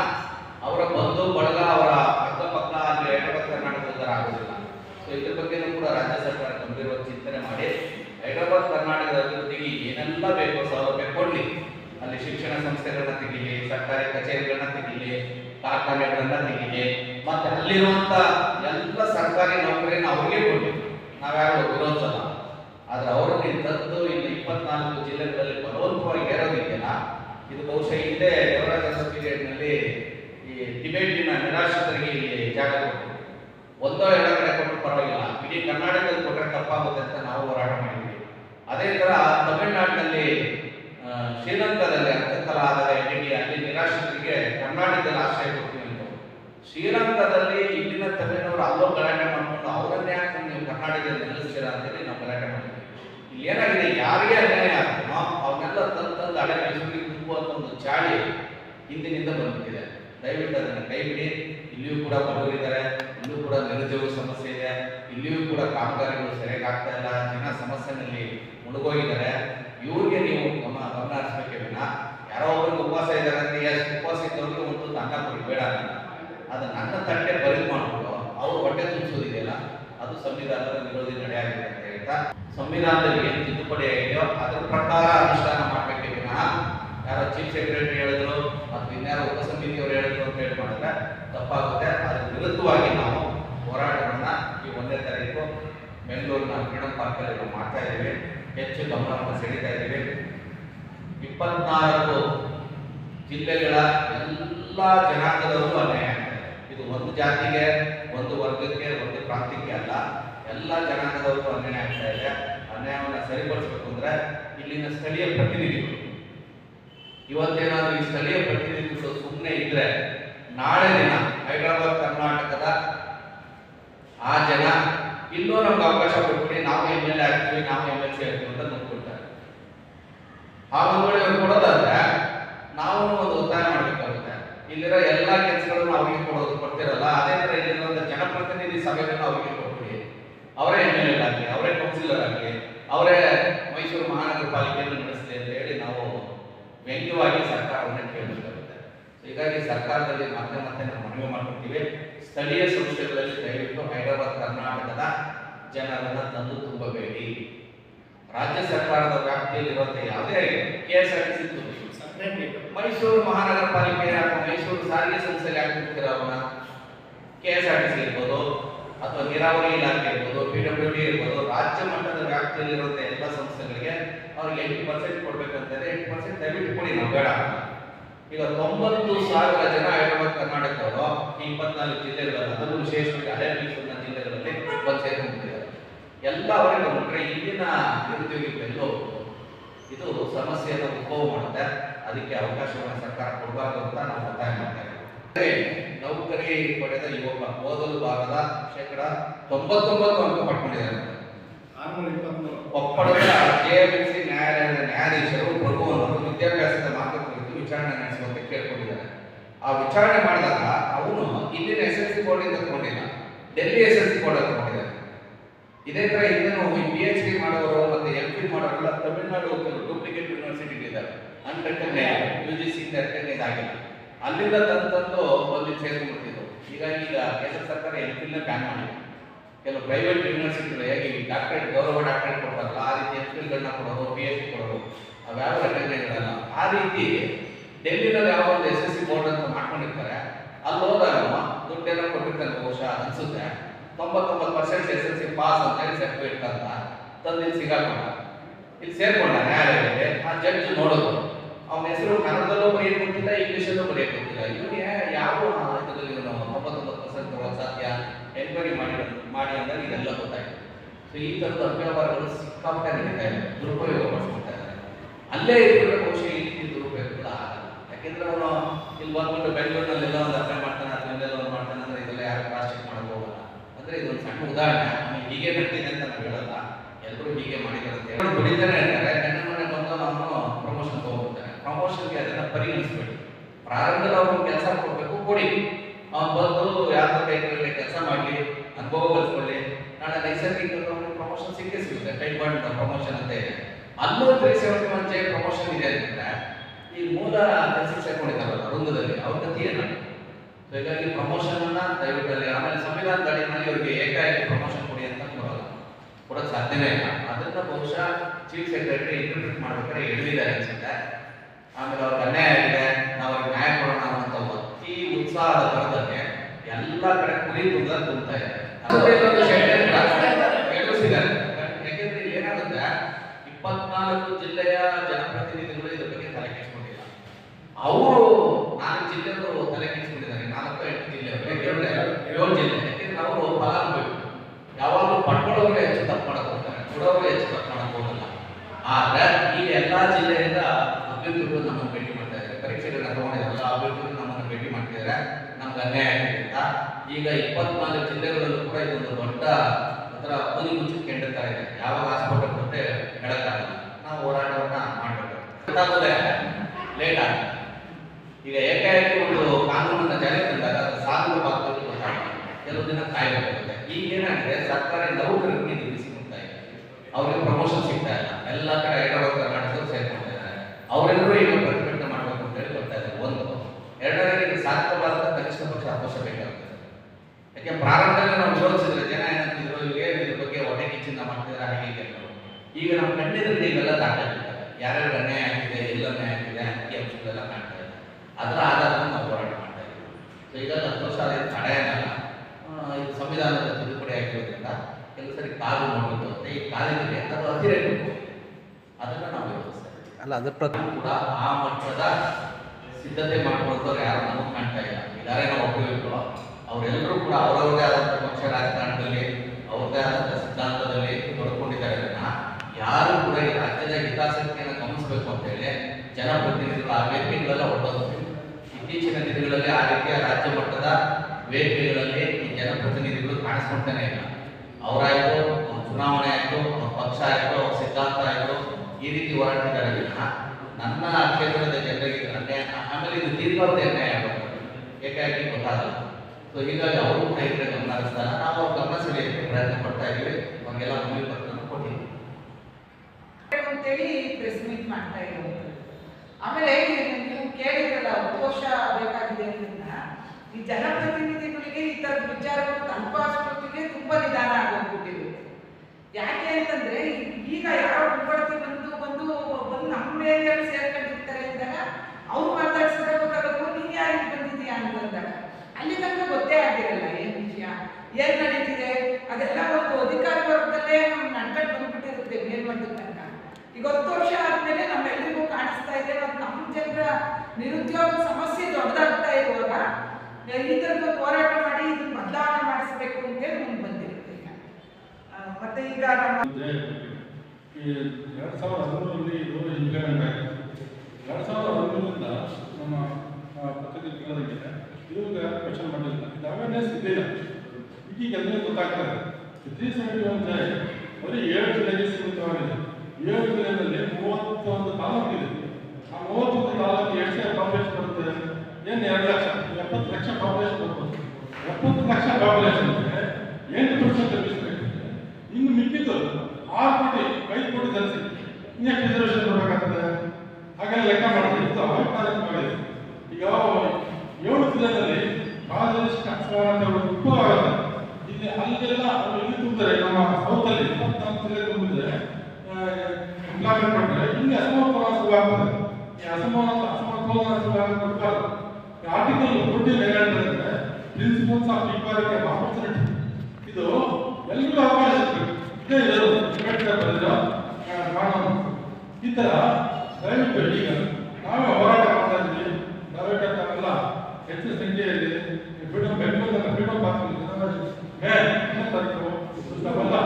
ಅವರ ಬಂಧು, ಬಳಗ, ಅವರ ಅಕ್ಕಪಕ್ಕ ಅಲ್ಲಿ ಹೈದರಾಬಾದ್ ಕರ್ನಾಟಕ ಉದ್ಧಾರ ಆಗೋದಿಲ್ಲ. ಸೊ ಇದ್ರ ಬಗ್ಗೆನೂ ಕೂಡ ರಾಜ್ಯ ಸರ್ಕಾರ ಗಂಭೀರವಾಗಿ ಚಿಂತನೆ ಮಾಡಿ, ಹೈದರಾಬಾದ್, ಕರ್ನಾಟಕದ ಅಭಿವೃದ್ಧಿಗೆ ಏನೆಲ್ಲ ಬೇಕೋ ಸೌಲಭ್ಯ ಕೊಡ್ಲಿ. ಅಲ್ಲಿ ಶಿಕ್ಷಣ ಸಂಸ್ಥೆಗಳನ್ನ ತೆಗಿಲಿ, ಸರ್ಕಾರಿ ಕಚೇರಿಗಳನ್ನ ತೆಗಿಲಿ, ಕಾರ್ಖಾನೆಗಳನ್ನ ತೆಗಿಲಿ, ಮತ್ತೆ ಅಲ್ಲಿರುವಂತ ಎಲ್ಲ ಸರ್ಕಾರಿ ನೌಕರಿಯನ್ನು ಅವ್ರಿಗೆ ಕೊಡ್ಲಿ. ನಾವ್ಯಾರು ವಿರೋಧಿಸಲ್ಲ ಆದ್ರೆ ಅವರನ್ನು ತಂದು ಇಲ್ಲಿ ಇಪ್ಪತ್ನಾಲ್ಕು ಜಿಲ್ಲೆಗಳಲ್ಲಿ ಬಲವಂತವಾಗಿ ಏರೋದಿದೆಯಲ್ಲ ಇದು ಬಹುಶಃ ಹಿಂದೆ ದೇವರಾಜ ಪೀರಿಯಡ್ನಲ್ಲಿ ಈ ಟಿಬೇಟಿನ ನಿರಾಶ್ರಿತರಿಗೆ ಇಲ್ಲಿ ಜಾಗ ಒಂದೋ ಎರಡೋ ಕಡೆ ಕೊಟ್ಟರು ಪರವಾಗಿಲ್ಲ. ಇಡೀ ಕರ್ನಾಟಕದಲ್ಲಿ ಕೊಟ್ಟರೆ ತಪ್ಪಾಗುತ್ತೆ ಅಂತ ನಾವು ಹೋರಾಟ ಮಾಡಿದ್ವಿ ಅದೇ ತರ ತಮಿಳುನಾಡಿನಲ್ಲಿ ಆ, ಶ್ರೀಲಂಕಾದಲ್ಲಿ ಅಂತಕಲ ಆದ ಎಂಟಿಟಿ ಅಲ್ಲಿ ನಿರಾಶ್ರಿತರಿಗೆ ಕರ್ನಾಟಕದಲ್ಲಿ ಆಶ್ರಯ ಕೊಡ್ತೀವಿ ಅಂತ ಶ್ರೀಲಂಕಾದಲ್ಲಿ ಇಲ್ಲಿನ ತಮಿಳಿನವರು ಅಲ್ಲೋ ಗಲಾಟೆ ಮಾಡ್ಕೊಂಡು ಅವರನ್ನೇ ಯಾಕೆ ನೀವು ಕರ್ನಾಟಕದಲ್ಲಿ ನಿಲ್ಲಿಸ್ತೀರಾ ಅಂತೇಳಿ ನಾವು ಗಲಾಟೆ ಮಾಡಿದ್ವಿ ಇಲ್ಲಿ ಏನಾಗಿದೆ ಯಾರಿಗೆ ಅನ್ಯಾಯ ಆಗ್ತನೋ ಅವನ್ನೆಲ್ಲ ತಂದು ತಂದು ಹಳೆ ಮೈಸೂರಿಗೆ ತುಂಬುವಂತ ಒಂದು ಚಾಳಿ ಹಿಂದಿನಿಂದ ಬಂದ್ಬಿಟ್ಟಿದೆ ದಯವಿಟ್ಟು ಅದನ್ನು ಕೈ ಇಲ್ಲಿಯೂ ಕೂಡ ಬಡವರಿದ್ದಾರೆ ಇಲ್ಲೂ ಕೂಡ ನಿರುದ್ಯೋಗ ಸಮಸ್ಯೆ ಇದೆ, ಇಲ್ಲಿಯೂ ಕೂಡ ಕಾಮಗಾರಿಗಳು ಸರಿಯಾಗಿ ಆಗ್ತಾ ಇಲ್ಲ ಜನ ಸಮಸ್ಯೆನಲ್ಲಿ ಮುಳುಗೋಗಿದ್ದಾರೆ. ಇವ್ರಿಗೆ ನೀವು ಗಮನ ಗಮನ ಹರಿಸ್ಬೇಕೇ ಯಾರೋ ಒಬ್ಬರಿಗೆ ಉಪವಾಸ ಇದ್ದಾರೆ ಅಂದ್ರೆ ಎಷ್ಟು ಉಪವಾಸ ಇದ್ದವ್ರಿಗೆ ಒಂದು ತಂಡ ಕೊಡಿ, ಬೇಡ. ಅದು ನನ್ನ ತಟ್ಟೆ ಬರಿದು ಮಾಡ್ಬಿಟ್ಟು ಅವ್ರು ಹೊಟ್ಟೆ ತುಂಬಿಸೋದಿದೆಯಲ್ಲ, ಅದು ಸಂವಿಧಾನದ ವಿರೋಧಿ ನಡೆಯಾಗಿದೆ ಅಂತ ಹೇಳ್ತಾ, ಸಂವಿಧಾನದಲ್ಲಿ ಏನು ತಿದ್ದುಪಡಿ ಆಗಿದೆಯೋ ಅದರ ಪ್ರಕಾರ ಅನುಷ್ಠಾನ ಮಾಡಬೇಕೇ ವಿನಃ ಯಾರೋ ಚೀಫ್ ಸೆಕ್ರೆಟರಿ ಹೇಳಿದ್ರು ಮತ್ತು ಇನ್ಯಾರೋ ಉಪಸಮಿತಿಯವರು ಹೇಳಿದ್ರು ಅಂತ ಹೇಳಿ ಮಾಡಿದ್ರೆ ತಪ್ಪಾಗುತ್ತೆ. ಅದ್ರ ವಿರುದ್ಧವಾಗಿ ನಾವು ಹೋರಾಟವನ್ನು ಈ ಒಂದನೇ ತಾರೀಕು ಬೆಂಗಳೂರಿನ ಫ್ರೀಡಮ್ ಪಾರ್ಕಲ್ಲಿ ನಾವು ಮಾಡ್ತಾ ಇದ್ದೀವಿ. ಹೆಚ್ಚು ಗಮನವನ್ನು ಸೆಳೀತಾ ಇದ್ದೀವಿ. ಇಪ್ಪತ್ನಾಲ್ಕು ಜಿಲ್ಲೆಗಳ ಎಲ್ಲ ಜನಾಂಗದವರು ಅನ್ಯಾಯ ಇದು. ಒಂದು ಜಾತಿಗೆ, ಒಂದು ವರ್ಗಕ್ಕೆ, ಒಂದು ಪ್ರಾಂತ್ಯಕ್ಕೆ ಅಲ್ಲ. ಎಲ್ಲ ಜನಾಂಗದವರು ಅನ್ಯಾಯ ಆಗ್ತಾ ಇದೆ. ಅನ್ಯಾಯವನ್ನು ಸರಿಪಡಿಸ್ಬೇಕು ಅಂದ್ರೆ ಇಲ್ಲಿನ ಸ್ಥಳೀಯ ಪ್ರತಿನಿಧಿಗಳು. ಇವತ್ತೇನಾದ್ರೂ ಈ ಸ್ಥಳೀಯ ಪ್ರತಿನಿಧಿಗಳು ಸುಮ್ಮನೆ ಇದ್ರೆ ನಾಳೆ ದಿನ ಹೈದರಾಬಾದ್, ಕರ್ನಾಟಕದ ಆ ಜನ ಇನ್ನೂ ನಮ್ಗೆ ಅವಕಾಶ ಕೊಟ್ಬಿಡಿ, ನಾವು ಎಂ ಎಲ್ ಎ ಆಗ್ತೀವಿ, ನಾವು ಎಂ ಎಲ್ ಸಿ ಆಗ್ತೀವಿ ಅಂತ ನಂಬ್ಕೊಳ್ತಾರೆ ವೇಳೆ ಕೊಡೋದಾದ್ರೆ ನಾವು ಒಂದು ಒತ್ತಾಯ ಮಾಡಬೇಕಾಗುತ್ತೆ. ಇಲ್ಲಿರೋ ಎಲ್ಲಾ ಕೆಲಸಗಳನ್ನು ಅವ್ರಿಗೆ ಕೊಡೋದು ಕೊಡ್ತಿರಲ್ಲ, ಅದೇ ತರ ಜನಪ್ರತಿನಿಧಿ ಸಭೆಗಳನ್ನು ಅವ್ರಿಗೆ ಕೊಟ್ಬಿಡಿ. ಅವರೇ ಎಂ ಎಲ್ ಎ ಆಗಲಿ ಅವರೇ ಕೌನ್ಸಿಲರ್ ಆಗಲಿ, ಅವರೇ ಮೈಸೂರು ಮಹಾನಗರ ಪಾಲಿಕೆಯನ್ನು ನಡೆಸಲಿ ಅಂತ ಹೇಳಿ ನಾವು ವ್ಯಂಗ್ಯವಾಗಿ ಸರ್ಕಾರವನ್ನು ಕೇಳಬೇಕಾಗುತ್ತೆ ಹೀಗಾಗಿ ಸರ್ಕಾರದಲ್ಲಿ ಮತ್ತೆ ಮತ್ತೆ ನಾವು ಮನವಿ ಮಾಡ್ಕೊತೀವಿ ಸ್ಥಳೀಯ ಸಂಸ್ಥೆಗಳಲ್ಲಿ ದಯವಿಟ್ಟು ಹೈದರಾಬಾದ್, ಕರ್ನಾಟಕದ ಜನರನ್ನ ತಂದು ತುಂಬಬೇಡಿ. ರಾಜ್ಯ ಸರ್ಕಾರದ ವ್ಯಾಪ್ತಿಯಲ್ಲಿರುವಂತೆ ಯಾವುದೇ K S R T Mysuru ಮಹಾನಗರ ಪಾಲಿಕೆ ಮೈಸೂರು ಸಾರಿಗೆ ಸಂಸ್ಥೆಯಲ್ಲಿ ಹಾಕಿರ್ತೀರ ಅವನ್ನ K S R T C ಇರ್ಬೋದು ಅಥವಾ ನೀರಾವರಿ ಇಲಾಖೆ ಇರ್ಬೋದು ಪಿ ಡಬ್ಲ್ಯೂ ಇರ್ಬೋದು, ರಾಜ್ಯ ಮಟ್ಟದ ವ್ಯಾಪ್ತಿಯಲ್ಲಿರುವಂತಹ ಎಲ್ಲ ಸಂಸ್ಥೆಗಳಿಗೆ ಅವ್ರಿಗೆ ಎಂಟು ಪರ್ಸೆಂಟ್ ಕೊಡ್ಬೇಕಂತಾರೆ ಎಂಟು ಪರ್ಸೆಂಟ್ ದಯವಿಟ್ಟು ಕೊಡಿ, ನಾವು ಬೇಡ. ಈಗ ತೊಂಬತ್ತು ಸಾವಿರ ಜನ ಹೈದರಾಬಾದ್ ಕರ್ನಾಟಕದವರು ಈ ಇಪ್ಪತ್ನಾಲ್ಕು ಜಿಲ್ಲೆಗಳಲ್ಲಿ ಅದರಲ್ಲೂ ವಿಶೇಷವಾಗಿ ಹಳೆ ಮೈಸೂರಿನ ಜಿಲ್ಲೆಗಳಲ್ಲಿ ಬಂದು ಸೇರ್ಕೊಂಡಿದ್ದಾರೆ ಎಲ್ಲ ಅವರಿಗೆ ಬಂದ್ರೆ ಇಲ್ಲಿನ ನಿರುದ್ಯೋಗಿ ಎಲ್ಲೋ ಇದು ಸಮಸ್ಯೆಯನ್ನು ಉದ್ಭವ ಮಾಡುತ್ತೆ. ಅದಕ್ಕೆ ಅವಕಾಶವನ್ನು ಸರ್ಕಾರ ಕೊಡಬಾರ್ದು ಅಂತ ನಾವು ಒತ್ತಾಯ ಮಾಡ್ತಾ ನೌಕರಿ ಪಡೆದ ಯುವಕ ಓದಲು ಬಾರದ ಶೇಕಡ ತೊಂಬತ್ತೊಂಬತ್ತು ಅಂಕ ಪಡ್ಕೊಂಡಿದ್ದಾರೆ. ಕೊಪ್ಪಳದ ಕೆಎಂಸಿ ನ್ಯಾಯಾಲಯದ ನ್ಯಾಯಾಧೀಶರು ಪ್ರಭುವನ್ನು ವಿದ್ಯಾಭ್ಯಾಸದ ಮಾರ್ಗ ಕುರಿತು ವಿಚಾರಣೆ ನಡೆಸುವಂತೆ ಕೇಳ್ಕೊಂಡಿದ್ದಾರೆ. ಆ ವಿಚಾರಣೆ ಮಾಡಿದಾಗ ಅವನು ಇಲ್ಲಿನ ಎಸ್ ಎಲ್ ಸಿ ಬೋರ್ಡ್ ತಗೊಂಡಿಲ್ಲ. Delhi S L C board ತಗೊಂಡಿದ್ದಾರೆ. ಇದೇ ತರ ಹಿಂದೆನೂ ಈ ಪಿ ಎಚ್ ಡಿ ಮಾಡೋರು ಮತ್ತೆ ಎಂ ಪಿ ಮಾಡೋರೆಲ್ಲ ತಮಿಳುನಾಡು ಡೂಪ್ಲಿಕೇಟ್ ಯೂನಿವರ್ಸಿಟಿ ಇದ್ದಾರೆ. Unrecognise U G C recognise ಅಲ್ಲಿಂದ ತಂದು ತಂದು ಚೇಂಜ್ ಮಾಡ್ತಿದ್ರು ಹೀಗಾಗಿ ಈಗ ಕೇಂದ್ರ ಸರ್ಕಾರ ಎಂ ಪಿನ ಬ್ಯಾನ್ ಮಾಡಿದೆ. ಕೆಲವು ಪ್ರೈವೇಟ್ ಯೂನಿವರ್ಸಿಟಿಗಳು ಹೇಗೆ ಡಾಕ್ಟರೇಟ್ ಗೌರವ ಡಾಕ್ಟರೇಟ್ ಕೊಡ್ತಾರಲ್ಲ, ಆ ರೀತಿ ಎಂ ಪಿಗಳನ್ನ ಕೊಡೋದು ಪಿ ಎಚ್ ಡಿ ಕೊಡೋದು ಅವ್ಯಾವ ಇರಲ್ಲ ಆ ರೀತಿ ಡೆಲ್ಲಿನಲ್ಲಿ ಯಾವ ಒಂದು ಎಸ್ ಎಸ್ ಸಿ ಬೋರ್ಡ್ ಅಂತ ಮಾಡ್ಕೊಂಡಿರ್ತಾರೆ, ಅಲ್ಲಿ ಹೋದಾಗಮ್ಮ ದುಡ್ಡೇನೋ ಕೊಟ್ಟಿರ್ತಾರೆ ಬಹುಶಃ ಅನ್ಸುತ್ತೆ. ತೊಂಬತ್ತೊಂಬತ್ತು percent S S C pass ಅಂತ ಹೇಳಿ ಸರ್ಟಿಫಿಕೇಟ್ ಅಂತ ತಂದು ಇಲ್ಲಿ ಸಿಗಾಕೊಂಡ ಇಲ್ಲಿ ಸೇರ್ಕೊಂಡ ನ್ಯಾಯಾಲಯದಲ್ಲಿ ಆ ಜಡ್ಜ್ ನೋಡೋದು. ಅವನ ಹೆಸರು ಕನ್ನಡದಲ್ಲೂ ಬರೆಯಕ್ಕೆ ಗೊತ್ತಿಲ್ಲ, ಇಂಗ್ಲೀಷಲ್ಲೂ ಬರೆಯಕ್ಕೆ ಗೊತ್ತಿಲ್ಲ. ಇವನಿಗೆ ಯಾವ ಇದರಲ್ಲಿ ಇವನು ತೊಂಬತ್ತೊಂಬತ್ತು ಪರ್ಸೆಂಟ್ ತಗೊಳ್ಳೋದು ಸಾಧ್ಯ? ಎನ್ಕ್ವೈರಿ ಮಾಡಿ ಮಾಡಿ ಅಂದಾಗ ಇದೆಲ್ಲ ಗೊತ್ತಾಯ್ತು. ಸೊ ಈ ಥರದ ಅವ್ಯವಹಾರಗಳು ಸಿಕ್ಕಾಪಟ್ಟೆ ನಡೀತಾ ಇದೆ. ದುರುಪಯೋಗ ಮಾಡ್ಕೊಳ್ತಾ ಇದ್ದಾರೆ. ಅಲ್ಲೇ ಇದ್ದರೆ ಬಹುಶಃ ಈ ರೀತಿ ದುರುಪಯೋಗಗಳು ಆಗಲ್ಲ. ಯಾಕೆಂದ್ರೆ ಅವನು ಇಲ್ಲಿ ಬಂದ್ಬಿಟ್ಟು ಬೆಂಗಳೂರಿನಲ್ಲೆಲ್ಲ ಒಂದು ಅಪ್ಲೈ ಮಾಡ್ತಾನೆ ಅದನ್ನೆಲ್ಲ ಒಂದು ಮಾಡ್ತಾನೆ ಅಂದ್ರೆ ಇದೆಲ್ಲ ಯಾರು ಕ್ರಾಸ್ ಚೆಕ್ ಮಾಡಕ್ಕೆ ಹೋಗಲ್ಲ ಅಂದ್ರೆ ಇದೊಂದು ಸಣ್ಣ ಉದಾಹರಣೆ. ಅವನು ಹೀಗೆ ನಡೀತಿದೆ ಅಂತ ನಾವು ಹೇಳಲ್ಲ. ಎಲ್ಲರೂ ಹೀಗೆ ಮಾಡಿದ್ದಾರೆ ಅಂತ ಹೇಳಿ. ನನ್ನ ಮನೆ ಬಂದು ಅವನು ಪ್ರಮೋಷನ್ ತಗೋಬಿಡ್ತಾನೆ ಪ್ರಮೋಷನ್ಗೆ ಅದನ್ನ ಪರಿಗಣಿಸ್ಬೇಕು ಪ್ರಾರಂಭದಲ್ಲಿ ಅವ್ರಿಗೆ ಕೆಲಸ ಕೊಡ್ಬೇಕು, ಕೊಡಿ. ಅವ್ನು ಬಂದು ಯಾರ ಬೇಕಲ್ಲಿ ಕೆಲಸ ಮಾಡಲಿ, ಅನುಭವ ಕಲ್ತ್ಕೊಳ್ಳಿ ನಾಳೆ ನೈಸರ್ಗಿಕ ಪ್ರಮೋಷನ್ ಸಿಕ್ಕೇ ಸಿಗುತ್ತೆ. ಟೈಪ್ ಬಂಡ್ ಪ್ರಮೋಷನ್ ಅಂತ ಇದೆ. ಅಲ್ಲೂ ತ್ರೀ ಸೆವೆಂಟಿ ಒನ್ ಪ್ರಮೋಷನ್ ಇದೆ ಅಂತಂದ್ರೆ ಈ ಮೂಲ ಕೆಲಸ ಸೇರ್ಕೊಂಡಿದ್ದಾರಲ್ಲ ವೃಂದದಲ್ಲಿ ಅವ್ರ ಗತಿ ಏನು ಸೊ ಹೀಗಾಗಿ ಪ್ರಮೋಷನ್ ಅನ್ನ ದಯವಿಟ್ಟು ಅಲ್ಲಿ ಆಮೇಲೆ ಸಂವಿಧಾನದ ಅಡಿಯಲ್ಲಿ ಇವರಿಗೆ ಏಕಾಏಕಿ ಪ್ರಮೋಷನ್ ಕೊಡಿ ಅಂತ ಬರಲ್ಲ ಕೊಡಕ್ ಸಾಧ್ಯನೇ ಇಲ್ಲ. ಅದನ್ನ ಬಹುಶಃ ಚೀಫ್ ಸೆಕ್ರೆಟರಿ ಇಂಟರ್ಪ್ರಿಟ್ ಮಾಡ್ಬೇಕಾದ್ರೆ ಎಡವಿದ್ದಾರೆ ಅನ್ಸುತ್ತೆ. ಆಮೇಲೆ ಅವ್ರಿಗೆ ಅನ್ಯಾಯ ಆಗಿದೆ ನಾವು ಅವ್ರಿಗೆ ನ್ಯಾಯ ಕೊಡೋಣ ಅನ್ನೋ ಅತಿ ಉತ್ಸಾಹದ ಬರದಕ್ಕೆ ಎಲ್ಲ ಕಡೆ ಕುರಿ ಮುಂದೆ ತುಂಬುತ್ತಾ ಇದೆ. ಯಾಕೆಂದ್ರೆ ಏನಾಗುತ್ತೆ ಇಪ್ಪತ್ನಾಲ್ಕು ಜಿಲ್ಲೆಯ ಜನಪ್ರತಿನಿಧಿಗಳು ಇದ್ರ ಬಗ್ಗೆ ತಲೆ ಕೆಡಿಸ್ಕೊಂಡಿಲ್ಲ ಅವರು ನಾಲ್ಕು ಜಿಲ್ಲೆಯವರು ತಲೆ ಕೆಡಿಸ್ಕೊಂಡಿದ್ದಾರೆ. ನಾಲ್ಕು ಎಂಟು ಜಿಲ್ಲೆ ಏಳು ಜಿಲ್ಲೆ. ಯಾಕೆಂದ್ರೆ ಅವರು ಫಲಾನುಭವಿ ಯಾವಾಗಲೂ ಪಡ್ಕೊಳ್ಳೋರು ಹೆಚ್ಚು ತಪ್ಪು ಮಾಡಕ್ ಹೋಗ್ತಾರೆ ಕೊಡೋರು ಹೆಚ್ಚು ತಪ್ಪು ಮಾಡಕ್ ಹೋಗಲ್ಲ ಆದ್ರೆ ಈ ಎಲ್ಲಾ ಜಿಲ್ಲೆಯಿಂದ ಅಭ್ಯರ್ಥಿಗಳು ನಮ್ಮನ್ನು ಭೇಟಿ ಮಾಡ್ತಾ ಇದ್ದಾರೆ. ಪರೀಕ್ಷೆಗಳನ್ನ ತಗೊಂಡಿದ್ದಾರಲ್ಲ ಅಭ್ಯರ್ಥಿಗಳು ನಮ್ಮನ್ನು ಭೇಟಿ ಮಾಡ್ತಿದ್ದಾರೆ ನಮ್ಗೆ ಅನ್ಯಾಯ ಆಗಿದ್ದರಿಂದ ಈಗ ಇಪ್ಪತ್ನಾಲ್ಕು ಜಿಲ್ಲೆಗಳಲ್ಲೂ ಕೂಡ ಇದೊಂದು ದೊಡ್ಡ ಒಂಥರ ಬೂದಿ ಮುಚ್ಚಿಕೊಂಡಿರ್ತಾ ಇದೆ. ಯಾವಾಗ ಆಸ್ಪತ್ರೆ ಕೊಟ್ಟೆ ಹೇಳಕ್ಕಾಗಲ್ಲ ನಾವು ಹೋರಾಟವನ್ನ ಮಾಡಬೇಕು ಲೇಟ್ ಆಗುತ್ತೆ ಈಗ ಏಕಾಏಕಿ ಒಂದು ಕಾನೂನನ್ನ ಜಾರಿಗೆ ತಂದಾಗ ಅದರ ಸಾಧನ ಭಾಗದಲ್ಲಿ ಗೊತ್ತಾಗಲ್ಲ ಕೆಲವು ದಿನ ಕಾಯಬೇಕಾಗುತ್ತೆ ಈಗ ಏನಂದ್ರೆ ಸರ್ಕಾರ ನೌಕರರಿಗೆ ಸಿಗ್ತಾ ಇದೆ ಅವ್ರಿಗೆ ಪ್ರಮೋಷನ್ ಸಿಗ್ತಾ ಇಲ್ಲ. ಎಲ್ಲ ಕಡೆ ಹೈದರಾಬಾದ್ ಕರ್ನಾಟಕದಲ್ಲಿ ಸೇರ್ಕೊಳ್ತಾ ಇದ್ದಾರೆ. ಅವರೆಲ್ಲರೂ ಈಗ ಪ್ರತಿಭಟನೆ ಮಾಡಬೇಕು ಅಂತ ಹೇಳಿ ಬರ್ತಾ ಇದ್ದಾರೆ. ಒಂದು ಎರಡನೇ ಇದು ಸಾಧ್ಯವಾದ ಕನಿಷ್ಠ ಪಕ್ಷ ಅವಕಾಶ ಬೇಕಾಗುತ್ತೆ. ಯಾಕೆ, ಪ್ರಾರಂಭದಲ್ಲಿ ನಾವು ವಿರೋಧಿಸಿದ್ರೆ ಜನ ಏನಂತಿದ್ರು ಇವ್ರಿಗೆ ಇದ್ರ ಬಗ್ಗೆ ಹೊಟ್ಟೆ ಕಿಚ್ಚಿಂದ ಮಾಡ್ತಿದ್ದಾರೆ ಹಾಗೆ ಈಗ ನಮ್ಮ ಕಣ್ಣಿದ್ರಲ್ಲಿ ಇವೆಲ್ಲ ದಾಖಲಿದ್ದಾರೆ ಯಾರ್ಯಾರು ಅನ್ಯಾಯ ಆಗಿದೆ, ಎಲ್ಲ ಅನ್ಯಾಯ ಆಗಿದೆ ಅಂಕಿ ಅಂಶಗಳೆಲ್ಲ ಕಾಣ್ತಾ ಇದೆ. ಅದರ ಆಧಾರದ ನಾವು ಹೋರಾಟ ಮಾಡ್ತಾ ಇದ್ದೀವಿ. ಸೊ ಹತ್ತು ವರ್ಷ ಇದು ಸಂವಿಧಾನದ ತಿದ್ದುಪಡಿ ಆಗಿರೋದ್ರಿಂದ ಕೆಲವು ಸರಿ ಕಾಲು ಈ ಕಾಲಿನಲ್ಲಿ ಅದು ಅತಿರೇಕ ಅದನ್ನು ನಾವು ಅಲ್ಲ ಅದ್ರ ಪ್ರತಿ ಕೂಡ ಆ ಮಟ್ಟದ ಸಿದ್ಧತೆ ಮಾಡುವಂಥವ್ರು ಯಾರು ನಮಗೆ ಕಾಣ್ತಾ ಇಲ್ಲ. ಇದಾರೆ ನಾವು ಅವರೆಲ್ಲರೂ ಕೂಡ ಅವರವ್ರದೇ ಆದಂಥ ಪಕ್ಷ ರಾಜಕಾರಣದಲ್ಲಿ ಅವ್ರದೇ ಆದಂಥ ಸಿದ್ಧಾಂತದಲ್ಲಿ ತೊಡ್ಕೊಂಡಿದ್ದಾರೆ. ಅದನ್ನು ಯಾರು ಕೂಡ ಈ ರಾಜ್ಯದ ಹಿತಾಸಕ್ತಿಯನ್ನು ಗಮನಿಸಬೇಕು ಅಂತ ಹೇಳಿ ಜನಪ್ರತಿನಿಧಿಗಳು ಆ ವ್ಯಕ್ತಿಗಳೆಲ್ಲ ಹೊರಟೋದು ಇತ್ತೀಚಿನ ದಿನಗಳಲ್ಲಿ ಆ ರೀತಿಯ ರಾಜ್ಯ ಮಟ್ಟದ ವೇದಿಕೆಗಳಲ್ಲಿ ಈ ಜನಪ್ರತಿನಿಧಿಗಳು ಕಾಣಿಸ್ಕೊಳ್ತಾನೆ ಇಲ್ಲ. ಅವರಾಯ್ತು, ಅವ್ರ ಚುನಾವಣೆ ಆಯ್ತು, ಅವ್ರ ಪಕ್ಷ ಆಯ್ತು, ಅವ್ರ ಸಿದ್ಧಾಂತ ಆಯ್ತು, ಈ ರೀತಿ ವಿನಃ ನನ್ನ ಕ್ಷೇತ್ರದ ಜನರಿಗೆ ಅನ್ಯಾಯ, ಆಮೇಲೆ ಇದು ದೀರ್ಘಾವಧಿ ಅನ್ಯಾಯ ಆಗುತ್ತೆ ಏಕಾಏಕಿ ಗೊತ್ತಾಗಲ್ಲ. ಸೊ ಹೀಗಾಗಿ ಅವರು ಕೂಡ ಇದ್ರೆ ಗಮನ ಹರಿಸ್ತಾರ ನಾವು ಅವ್ರ ಗಮನ ಸೆಳೆಯೋಕ್ಕೆ ಪ್ರಯತ್ನ ಪಡ್ತಾ ಇದ್ದೀವಿ. ಅವ್ರಿಗೆಲ್ಲ ಮನವಿ ಪತ್ರವನ್ನು ಕೊಟ್ಟಿದ್ದೀವಿ. ಅಂತೇಳಿ ಪ್ರೆಸ್ ಮೀಟ್ ಮಾಡ್ತಾ ಇರೋದು. ಆಮೇಲೆ ನೀವು ಕೇಳಿದ್ರಲ್ಲ, ಉಪೋಷ ಬೇಕಾಗಿದೆ ಅಂತ ಈ ಜನಪ್ರತಿನಿಧಿಗಳಿಗೆ ಈ ತರದ ವಿಚಾರಗಳು ತಲುಪಾಷ್ಟೊತ್ತಿಗೆ ತುಂಬಾ ನಿಧಾನ ಆಗೋಗ್ಬಿಟ್ಟಿವೆ ಯಾಕೆ ಅಂತಂದ್ರೆ, ಈಗ ಯಾವ ಉಪಡತಿ ಬಂದು ಬಂದು ಬಂದು ನಮ್ಮ ಮೇಲೆ ಸೇರ್ಕೊಂಡಿರ್ತಾರೆ ಅಂದಾಗ, ಅವ್ರು ಮಾತಾಡ್ಸಿದ್ರೆ ಗೊತ್ತಾಗೋದು, ನೀನ್ ಯಾರಿಗೆ ಬಂದಿದ್ಯಾ ಅಂತಂದಾಗ ಅಲ್ಲಿ ತನಕ ಗೊತ್ತೇ ಆಗಿರಲ್ಲ ಏನ್ ವಿಷಯ, ಏನ್ ನಡೀತಿದೆ, ಅದೆಲ್ಲ ಒಂದು ಅಧಿಕಾರ ವರ್ಗದಲ್ಲೇ ನಡ್ಕೊಂಡು ಬಂದ್ಬಿಟ್ಟಿರುತ್ತೆ ಮೇಲ್ಮಟ್ಟದ ತನಕ. ಈಗ ಹತ್ತು ವರ್ಷ ಆದ್ಮೇಲೆ ನಮ್ಮೆಲ್ಲರಿಗೂ ಕಾಣಿಸ್ತಾ ಇದೆ, ಮತ್ತು ನಮ್ಮ ಜನರ ನಿರುದ್ಯೋಗ ಸಮಸ್ಯೆ ದೊಡ್ಡದಾಗ್ತಾ ಇರುವಾಗ ಈ ಥರದ ಹೋರಾಟ ಮಾಡಿ ಇದನ್ನ ಬದಲಾವಣೆ ಮಾಡಿಸ್ಬೇಕು ಅಂತೇಳಿ ಮುಂದೆ ಬಂದಿರುತ್ತೆ ಮತ್ತೆ ಈಗ ಎರಡು ಸಾವಿರದ ಹದಿಮೂರರಲ್ಲಿ ಇದು ಇಂಪ್ಲಿಮೆಂಟ್ ಆಗಿದೆ ಎರಡು ಸಾವಿರದ ಹದಿಮೂರರಿಂದ ನಮ್ಮ ಆ, ಪಕ್ಕದಲ್ಲಿ ಕೇಳೋದಕ್ಕೆ ಇವಾಗ ಕ್ವಶನ್ ಮಾಡಲಿಲ್ಲ ಇದು ಅವೇರ್ನೆಸ್ ಇದೆಯಲ್ಲ ಈಗ ಎಲ್ಲರಿಗೂ ಗೊತ್ತಾಗ್ತದೆ ತ್ರೀ ಸೆವೆಂಟಿ ಒನ್ ಏಳು ಜಿಲ್ಲೆಗೆ ಸೀಮಿತವಾಗಿದೆ ಏಳು ಜಿಲ್ಲೆಯಲ್ಲಿ ಮೂವತ್ತೊಂದು ಆ ಮೂವತ್ತೊಂದು ತಾಲೂಕು ಎಷ್ಟು ಸಾವಿರ ಪಾಪ್ಯುಲೇಷನ್ ಬರುತ್ತೆ. ಏನು ಎರಡು ಲಕ್ಷ? ಎಪ್ಪತ್ತು ಲಕ್ಷ ಪಾಪ್ಯುಲೇಷನ್ ಬರ್ಬೋದು ಎಪ್ಪತ್ತು ಲಕ್ಷ ಪಾಪ್ಯುಲೇಷನ್ ಎಂಟು ಪರ್ಸೆಂಟ್ ಎಬ್ಬಿಸಬೇಕು ಇನ್ನು ಮಿಕ್ಕಿದ್ದು ಆರು ಕೋಟಿ, ಐದು ಕೋಟಿ ಜನಸಂಖ್ಯೆ ಇನ್ನೆಷ್ಟು ರಿಸರ್ವೇಷನ್ ಕೊಡಬೇಕಾಗ್ತದೆ? ಹಾಗೆಲ್ಲ ಲೆಕ್ಕ ಮಾಡಿದ್ರೆ ಇದು ಅವೈಜ್ಞಾನಿಕವಾಗಿದೆ ಈಗ ಏಳು ಜಿಲ್ಲೆಯಲ್ಲಿ ಅಂತ ಉದ್ಭವ ಆಗುತ್ತೆ ಇಲ್ಲಿ ಅಲ್ಲೆಲ್ಲ ಇಲ್ಲಿ ತುಂಬಿದ್ರೆ ನಮ್ಮ ಸೌತಲ್ಲಿ ಇಪ್ಪತ್ನಾಲ್ಕು ಜಿಲ್ಲೆ ತುಂಬಿದ್ರೆ ಎಂಪ್ಲಾಯ್ಮೆಂಟ್ ಮಾಡಿದ್ರೆ ಇಲ್ಲಿ ಅಸಮತೋಲನ ಶುರುವಾಗ್ತದೆ ಈ ಅಸಮಾನ ಅಸಮತೋಲನ ಶುರುವಾಗಬಾರ್ದು ಆರ್ಟಿಕಲ್ ಫೋರ್ಟೀನ್ ಏನಂತಂದ್ರೆ principles of equality of opportunity ಇದು ಎಲ್ರಿಗೂ ಅವಕಾಶ ಇದೇ ಅಂಬೇಡ್ಕರ್ ಬರೆದಿರೋ ಈ ತರ ದಯವಿಟ್ಟು ಈಗ ನಾವೇ ಹೋರಾಟ ಮಾಡ್ತಾ ಇದ್ವಿ ದಯವಿಟ್ಟು ತಾವೆಲ್ಲ ಹೆಚ್ಚಿನ ಸಂಖ್ಯೆಯಲ್ಲಿ ಫ್ರೀಡಮ್ ಬೆಂಗಳೂರಿನ ಫ್ರೀಡಮ್ ಪಾರ್ಕ್ ಮೇ ತಾರೀಕು ನಾವೆಲ್ಲ